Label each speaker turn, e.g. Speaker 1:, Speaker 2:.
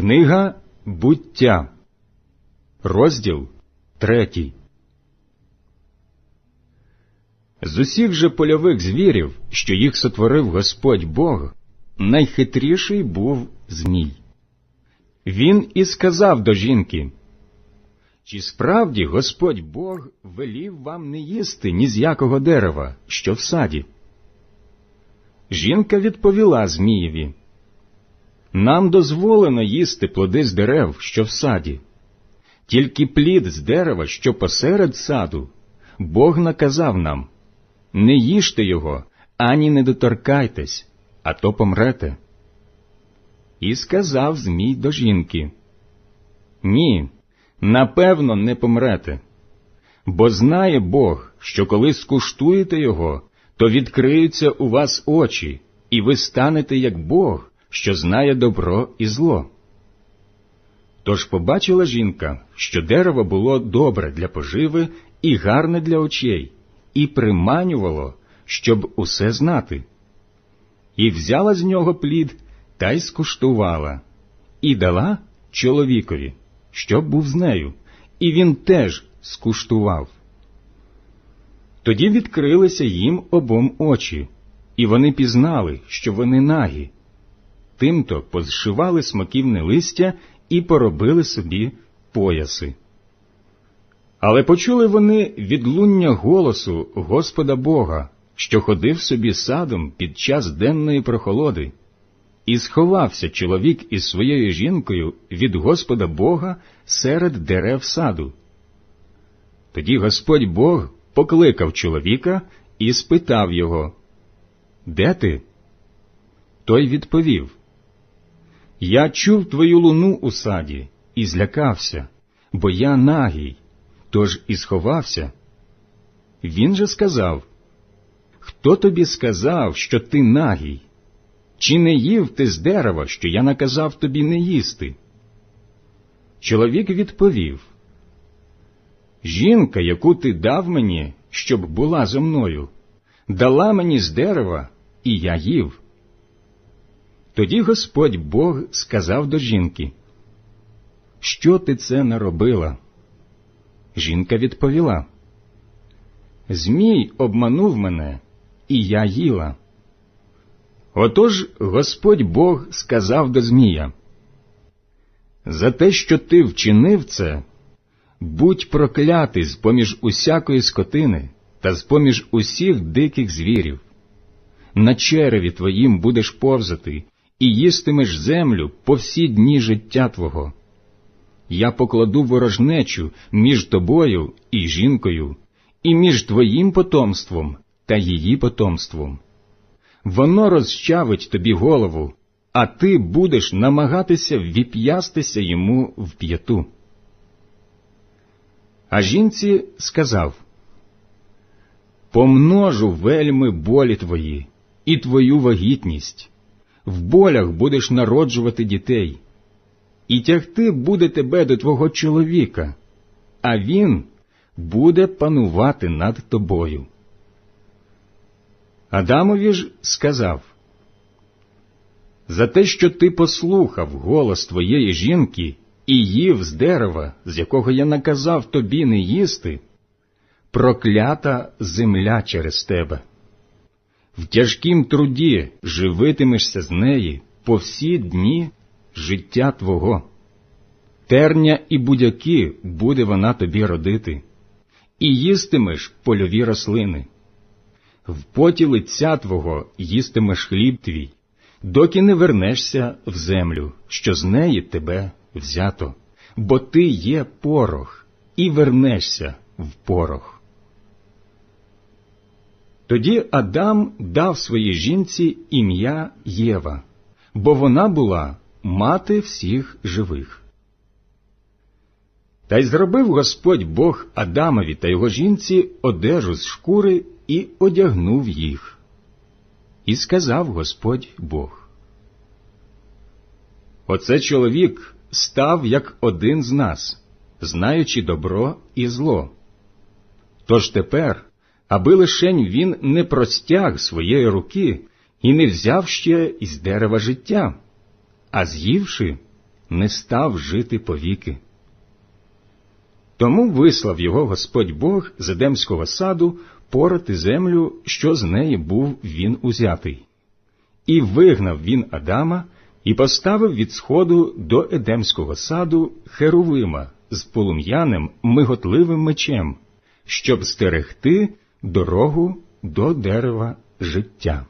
Speaker 1: Книга буття, розділ третій. З усіх же польових звірів, що їх сотворив Господь Бог, найхитріший був Змій. Він і сказав до жінки, Чи справді Господь Бог велів вам не їсти ні з якого дерева, що в саді? Жінка відповіла Змієві, Нам дозволено їсти плоди з дерев, що в саді, тільки плід з дерева, що посеред саду, Бог наказав нам не їжте його, ані не доторкайтесь, а то помрете. І сказав Змій до жінки Ні, напевно, не помрете, бо знає Бог, що коли скуштуєте його, то відкриються у вас очі, і ви станете як Бог, що знає добро і зло. Тож побачила жінка, що дерево було добре для поживи і гарне для очей, і приманювало, щоб усе знати. І взяла з нього плід та й скуштувала, і дала чоловікові, щоб був з нею, і він теж скуштував. Тоді відкрилися їм обом очі, і вони пізнали, що вони нагі. Тимто позшивали смоківне листя і поробили собі пояси. Але почули вони відлуння голосу Господа Бога, що ходив собі садом під час денної прохолоди, і сховався чоловік із своєю жінкою від Господа Бога серед дерев саду. Тоді Господь Бог покликав чоловіка і спитав його, Де ти? Той відповів, Я чув твою луну у саді і злякався, бо я нагій, тож і сховався. Він же сказав, Хто тобі сказав, що ти нагій? Чи не їв ти з дерева, що я наказав тобі не їсти? Чоловік відповів, Жінка, яку ти дав мені, щоб була зо мною, дала мені з дерева, і я їв. Тоді Господь Бог сказав до жінки, Що ти це наробила? Жінка відповіла, Змій обманув мене, і я їла. Отож Господь Бог сказав до Змія, За те, що ти вчинив це, будь проклятий з поміж усякої скотини та з поміж усіх диких звірів. На череві твоїм будеш повзати і їстимеш землю по всі дні життя твого. Я покладу ворожнечу між тобою і жінкою, і між твоїм потомством та її потомством. Воно розчавить тобі голову, а ти будеш намагатися віп'ястися йому в п'яту. А жінці сказав Помножу вельми болі твої і твою вагітність, в болях будеш народжувати дітей, і тягти буде тебе до твого чоловіка, а він буде панувати над тобою. Адамові ж сказав За те, що ти послухав голос твоєї жінки і їв з дерева, з якого я наказав тобі не їсти, проклята земля через тебе. В тяжкім труді живитимешся з неї по всі дні життя твого. Терня і будяки буде вона тобі родити, і їстимеш польові рослини. В поті лиця твого їстимеш хліб твій, доки не вернешся в землю, що з неї тебе взято, бо ти є порох, і вернешся в порох. Тоді Адам дав своїй жінці ім'я Єва, бо вона була мати всіх живих. Та й зробив Господь Бог Адамові та його жінці одежу з шкури і одягнув їх. І сказав Господь Бог. Оце чоловік став як один з нас, знаючи добро і зло. Тож тепер, аби лишень він не простяг своєї руки і не взяв ще із дерева життя, а з'ївши, не став жити повіки. Тому вислав його Господь Бог з Едемського саду порати землю, що з неї був він узятий. І вигнав він Адама, і поставив від сходу до Едемського саду Херувима з полум'яним миготливим мечем, щоб стерегти дорогу до дерева життя.